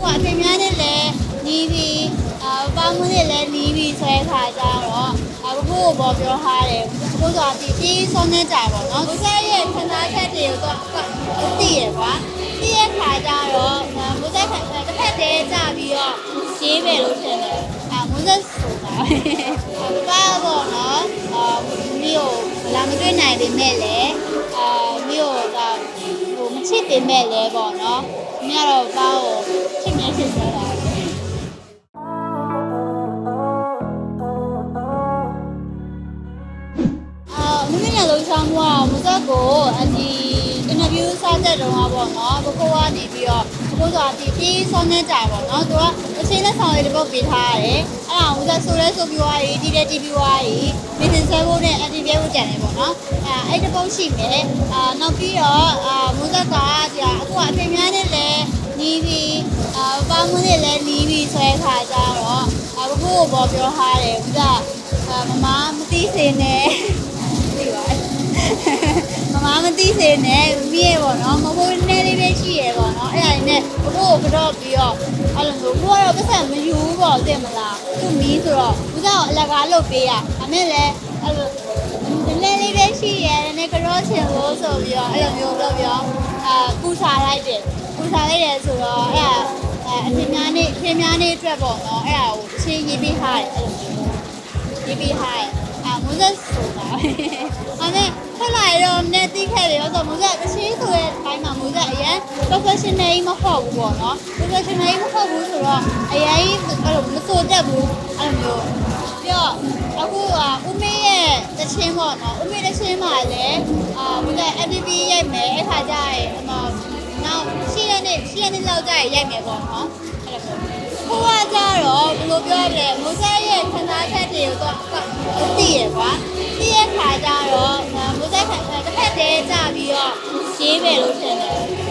ဟိုအဖေများနဲ့လည်းနီးပြီးအာပေါင်းမနဲ့လည်းနီးပြီးဆွဲခါကြတော့အခုကိုပေါ်ပြောထားတယ်အခုဆိုအတီးပြီးဆုံးနေကြပါတော့ကိုဆက်ရဲ့ခဏချက်တွေကိုတော့သိရကွာသိရခါကြတော့ကိုဆက်ခါတစ်ဖက်တည်းကြပြီးတော့ရေးမယ်လို့ထင်တယ်အာမွန်းဆက်ဆိုတာပါပေါ့နော်အာမြို့လာမတွေ့နိုင်ပေမဲ့လည်းအာမြို့ကဟိုမချစ်ပေမဲ့လည်းပေါ့နော်မြတ်တော့ပါကိုချစ် မြဲချစ်စရာပဲအာမင်းနဲ့လုံးချောင်းကမစက်ကိုအဒီအင်တာဗျူးစတဲ့တုန်းကပေါ့နော်ကိုကိုကနေပြီးတော့ကိုဆိုတာဒီပြီးဆုံးနေကြပါတော့သူကအချိန်လက်ဆောင်လေးတစ်ပုတ်ပေးထားရတယ်အဲ့ဒါမစက်ဆိုလဲဆိုပြီးွားရီဒီတဲ့တီးပြီးွားရီမင်းစဲဖို့နဲ့အတီပြဲဖို့ကြံနေပေါ့နော်အဲ အဲ့တစ်ပုတ်ရှိမယ်အာနောက်ပြီးတော့အာမစက်ကဒီအခုအဖေများနဲ့လည်းနီးပြီးအာပေါင်းမနဲ့လည်းနီးပြီးဆွဲခါကြတော့အခုကိုပေါ်ပြောထားတယ်ဥစ္စာအာမမမသိစေနဲ့သိပါတယ်မမမသိစေနဲ့မိရဲ့ပေါ့နော်မဟုတ်နည်းလေးပဲရှိရဲ့ပေါ့နော်အဲ့ဒါနဲ့ဘို့ကိုကတော့ပြီးတော့အဲ့လိုမျိုးဘို့ကတော့ပတ်စံမယူဘူးပေါ့သိမလားသူမီးဆိုတော့ဦးစားကိုအလကားလုပ်ပေးရဒါနဲ့လည်းအဲ့လို နည်းလေးပဲရှိရဲ့နည်းကတော့ချင်လို့ဆိုပြီးတော့အဲ့လိုမျိုးလုပ်ပြီးတော့အာကူစားလိုက်တယ်ကူစားလိုက်တယ်ဆိုတော့အဲ့ဒါအဲအထင်များနေအထင်များနေအတွက်ပေါ့နော်အဲ့ဒါကိုချင်းရေးပေးထားတယ်အဲ့လိုမျိုးဒီပြီးဟိုင်းအာမုန်းဆက်ဆိုတာအဲ့နဲ့ထက်လာတော့နေတိခဲ့တယ်ဆိုမုန်းဆက်အချင်းဆိုတဲ့ဘိုင်းမှာမုန်းဆက်အရင် professional မဟုတ်ဘူးပေါ့နော် professional မဟုတ်ဘူးဆိုတော့အရင်အဲ့လိုမစိုးတတ်ဘူးအဲ့လိုမျိုးပြီးတော့အခုကဦးမေးရဲ့ တချင်းပေါ့နော်ဦးမေးတချင်းမှာလည်းအာမုန်းဆက် MPP ရိုက်မယ်အဲ့ခါကျရင်ဟိုနောက်ရှင်းရနေရှင်းရနေလောက်ကျရင်ရိုက်မယ်ပေါ့နော်အဲ့လိုမျိုးကိုကကြတော့ဘယ်လိုပြောရလဲမိုးဆက်ရဲ့ခဏချက်တွေကိုတော့သိရကွာသိရခါကြတော့မိုးဆက်ခဏတစ်ဖက်တည်းကြပြီးတော့ရေးမယ်လို့ထင်တယ်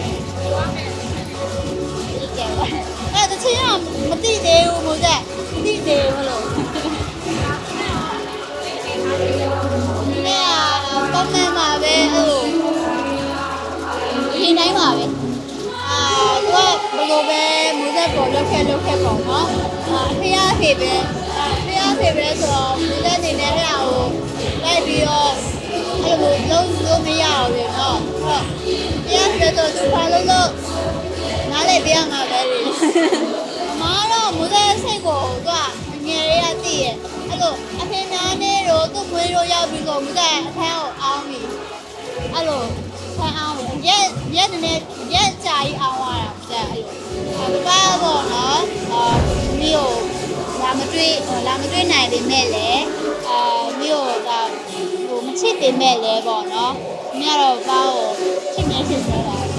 က်ပေါ်လောက်ခဲ့လောက်ခဲ့ပေါ့နော်အာအဖေရအဖေပဲအဖေရအဖေပဲဆိုတော့မူသက်အနေနဲ့အဲ့ဒါကိုလိုက်ပြီးတော့အဲ့လိုလုံးလို့မရအောင်လေနော်ဟုတ်တရားပြတော့သူဘာလို့လို့နားလေပြရမှာပဲလေအမားတော့မူသက်စိတ်ကိုသူကငယ်လေးကသိရဲ့အဲ့လိုအဖေများနေတော့သူ့မွေးတော့ရောက်ပြီးတော့မူသက်အခန်းကိုအောင်းပြီအဲ့လိုဆန်းအောင်ရက်ရက်နည်းရက်ကြာကြီးအောင် တွေ့လာမတွေ့နိုင်ပေမဲ့လည်းအာမြို့ကဟိုမချစ်ပေမဲ့လည်းပေါ့နော်မြတ်တော့ဘာကိုချစ်မြဲချစ်စရာ